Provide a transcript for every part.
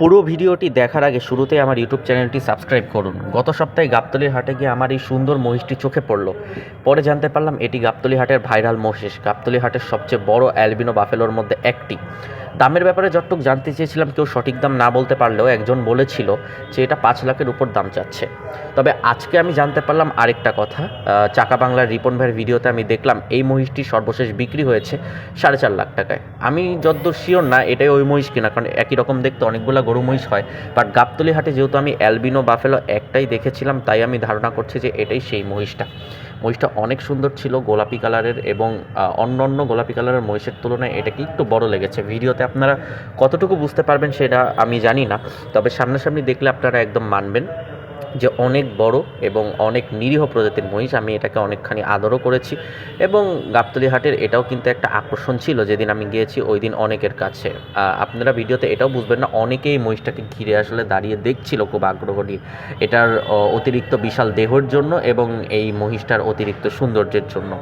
পুরো ভিডিওটি দেখার আগে শুরুতে আমার ইউটিউব চ্যানেলটি সাবস্ক্রাইব করুন। গত সপ্তাহে গাবতলির হাটে গিয়ে আমার এই সুন্দর মহিষটি চোখে পড়ল। পরে জানতে পারলাম এটি গাবতলি হাটের ভাইরাল মহিষ। গাবতলি হাটের সবচেয়ে বড় অ্যালবিনো বাফেলোর মধ্যে একটি। দামের ব্যাপারে যতটুকু জানতে চেয়েছিলাম, কেউ সঠিক দাম না বলতে পারলেও একজন বলেছিল যে এটা পাঁচ লাখের উপর দাম চাচ্ছে। তবে আজকে আমি জানতে পারলাম আরেকটা কথা চাকা বাংলার রিপন ভাইয়ের ভিডিওতে আমি দেখলাম এই মহিষটি সর্বশেষ বিক্রি হয়েছে সাড়ে চার লাখ টাকায়। আমি যদ্দূর শিওর না, এটাই ওই মহিষ কিনা, কারণ একই রকম দেখতে অনেকগুলো গরু মহিষ হয়। বাট গাবতলি হাটে যেহেতু আমি অ্যালবিনো বাফেলো একটাই দেখেছিলাম, তাই আমি ধারণা করছি যে এটাই সেই মহিষটা। মহিষটা অনেক সুন্দর ছিল গোলাপি কালারের এবং অন্য অন্য গোলাপি কালারের মহিষের তুলনায় এটাকে একটু বড় লেগেছে। ভিডিওতে আপনারা কতটুকু বুঝতে পারবেন সেটা আমি জানি না, তবে সামনাসামনি দেখলে আপনারা একদম মানবেন। যে অনেক বড় এবং অনেক নিরীহ প্রজাতির মহিষ, আমি এটাকে অনেকখানি আদরও করেছি এবং গাবতলি হাটের এটাও কিন্তু একটা আকর্ষণ ছিল যেদিন আমি গিয়েছি ওই দিন অনেকের কাছে। আপনারা ভিডিওতে এটাও বুঝবেন না, অনেকেই মহিষটাকে ঘিরে আসলে দাঁড়িয়ে দেখছিল খুব আগ্রহ নিয়ে। এটার অতিরিক্ত বিশাল দেহর জন্য এবং এই মহিষটার অতিরিক্ত সৌন্দর্যের জন্য।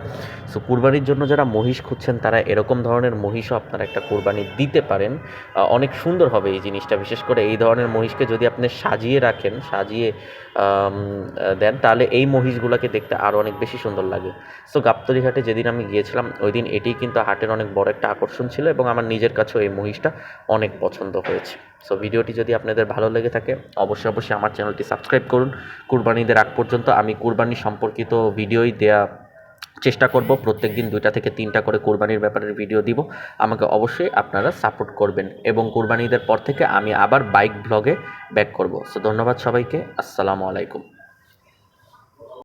সো, কুরবানির জন্য যারা মহিষ খুঁজছেন, তারা এরকম ধরনের মহিষও আপনারা একটা কুরবানি দিতে পারেন। অনেক সুন্দর হবে এই জিনিসটা, বিশেষ করে এই ধরনের মহিষকে যদি আপনি সাজিয়ে রাখেন, সাজিয়ে দেন তাহলে এই মহিষগুলোকে দেখতে আরও অনেক বেশি সুন্দর লাগে। সো গাপ্তরি ঘাটে যেদিন আমি গিয়েছিলাম, ওই দিন এটি কিন্তু হাটের অনেক বড় একটা আকর্ষণ ছিল এবং আমার নিজের কাছেও এই মহিষটা অনেক পছন্দ হয়েছে। সো ভিডিওটি যদি আপনাদের ভালো লেগে থাকে, অবশ্যই অবশ্যই আমার চ্যানেলটি সাবস্ক্রাইব করুন। কুরবানিদের আগ পর্যন্ত আমি কুরবানি সম্পর্কিত ভিডিওই দেয়া চেষ্টা করব। প্রত্যেক দিন দুইটা থেকে তিনটা করে কোরবানির ব্যাপারে ভিডিও দিব। আমাকে অবশ্যই আপনারা সাপোর্ট করবেন এবং কোরবানিদের পর থেকে আমি আবার বাইক ব্লগে ব্যাক করব। সো ধন্যবাদ সবাইকে। আসসালামু আলাইকুম।